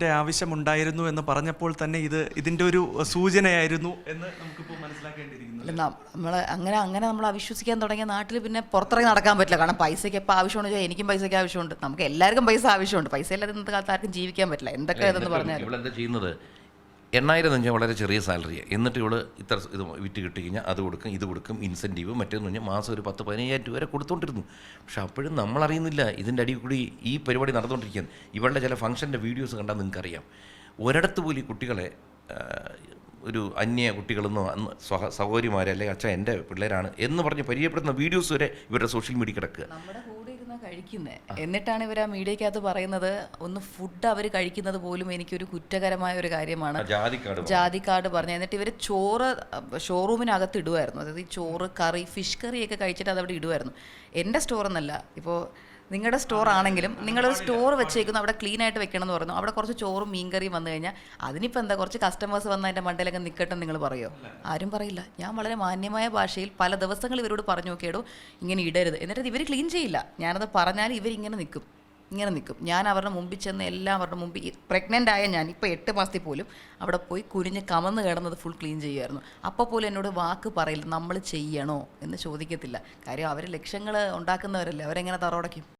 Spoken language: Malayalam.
ഇതിന്റെ ആവശ്യമുണ്ടായിരുന്നു എന്ന് പറഞ്ഞപ്പോൾ തന്നെ ഇത് ഇതിന്റെ ഒരു സൂചനയായിരുന്നു എന്ന് നമുക്കിപ്പോൾ മനസ്സിലാക്കേണ്ടിയിരിക്കുന്നു. നമ്മൾ അങ്ങനെ അങ്ങനെ നമ്മൾ അവിശ്വസിക്കാൻ തുടങ്ങിയ നാട്ടിൽ പിന്നെ പുറത്തിറങ്ങി നടക്കാൻ പറ്റില്ല. കാരണം പൈസയ്ക്ക് എപ്പോൾ ആവശ്യമുണ്ട് ചോദിച്ചാൽ എനിക്കും പൈസയ്ക്ക് ആവശ്യമുണ്ട്. നമുക്ക് എല്ലാവർക്കും പൈസ ആവശ്യമുണ്ട്. പൈസ ഇല്ലാതെ ഇന്നത്തെ കാലത്ത് ആർക്കും ജീവിക്കാൻ പറ്റില്ല. എന്തൊക്കെ ഇതെന്ന് പറഞ്ഞാൽ ചെയ്യുന്നത്? എണ്ണായിരം എന്ന് വളരെ ചെറിയ സാലറിയാണ് എന്നിട്ട് ഇവിടെ ഇത്ര ഇത് വിറ്റ് കിട്ടി കഴിഞ്ഞാൽ അത് കൊടുക്കും ഇത് കൊടുക്കും ഇൻസെന്റീവ് മറ്റേന്ന് പറഞ്ഞാൽ മാസം ഒരു പത്ത് പതിനയ്യായിരം രൂപ വരെ കൊടുത്തോണ്ടിരുന്നു. പക്ഷെ അപ്പോഴും നമ്മൾ അറിയുന്നില്ല. ഇതിന്റെ അടിയിൽ കൂടി ഈ പരിപാടി നടന്നുകൊണ്ടിരിക്കുകയാണ്. ഇവളുടെ ചില ഫംഗ്ഷന്റെ വീഡിയോസ് കണ്ടാൽ നിങ്ങൾക്കറിയാം. ഒരിടത്ത് പോലും കുട്ടികളെ ഒരു അന്യ കുട്ടികളെന്നോ അന്ന് സഹ സഹോദരിമാരെ അല്ലെങ്കിൽ അച്ഛൻ എന്റെ പിള്ളേരാണ് എന്ന് പറഞ്ഞ് പരിചയപ്പെടുന്ന വീഡിയോസ് വരെ ഇവരുടെ സോഷ്യൽ മീഡിയ കിടക്കുക. കഴിക്കുന്നത് എന്നിട്ടാണ് ഇവർ ആ മീഡിയക്കകത്ത് പറയുന്നത് ഒന്ന് ഫുഡ് അവർ കഴിക്കുന്നത് പോലും എനിക്കൊരു കുറ്റകരമായ ഒരു കാര്യമാണ്. ജാതി കാർഡ് പറഞ്ഞു. എന്നിട്ട് ഇവർ ചോറ് ഷോറൂമിനകത്ത് ഇടുമായിരുന്നു അതായത് ഈ ചോറ് കറി ഫിഷ് കറിയൊക്കെ കഴിച്ചിട്ട് അതവിടെ ഇടുമായിരുന്നു എന്റെ സ്റ്റോർ എന്നല്ല. ഇപ്പോൾ നിങ്ങളുടെ സ്റ്റോർ ആണെങ്കിലും നിങ്ങളൊരു സ്റ്റോർ വെച്ചേക്കുന്നു അവിടെ ക്ലീൻ ആയിട്ട് വെക്കണം എന്ന് പറഞ്ഞു. അവിടെ കുറച്ച് ചോറും മീൻകറിയും വന്നു കഴിഞ്ഞാൽ അതിനിപ്പോൾ എന്താ കുറച്ച് കസ്റ്റമേഴ്സ് വന്ന് അതിന്റെ മണ്ടയിലൊക്കെ നിൽക്കട്ടെ നിങ്ങൾ പറയോ? ആരും പറയില്ല. ഞാൻ വളരെ മാന്യമായ ഭാഷയിൽ പല ദിവസങ്ങൾ ഇവരോട് പറഞ്ഞു നോക്കിയടോ ഇങ്ങനെ ഇടരുത്. എന്നിട്ട് ഇവർ ക്ലീൻ ചെയ്യില്ല. ഞാനത് പറഞ്ഞാൽ ഇവരിങ്ങനെ നിൽക്കും ഇങ്ങനെ നിൽക്കും ഞാൻ അവരുടെ മുമ്പിൽ ചെന്ന് എല്ലാം അവരുടെ മുമ്പിൽ പ്രഗ്നന്റ് ആയ ഞാൻ ഇപ്പോൾ എട്ട് മാസത്തിൽ പോലും അവിടെ പോയി കുനിഞ്ഞ് കമന്ന് കിടന്നത് ഫുൾ ക്ലീൻ ചെയ്യുമായിരുന്നു അപ്പോൾ പോലും എന്നോട് വാക്ക് പറയില്ല. നമ്മൾ ചെയ്യണോ? എന്ന് ചോദിക്കത്തില്ല. കാര്യം അവർ ലക്ഷ്യങ്ങൾ ഉണ്ടാക്കുന്നവരല്ലേ. അവരെങ്ങനെ തറോടയ്ക്കും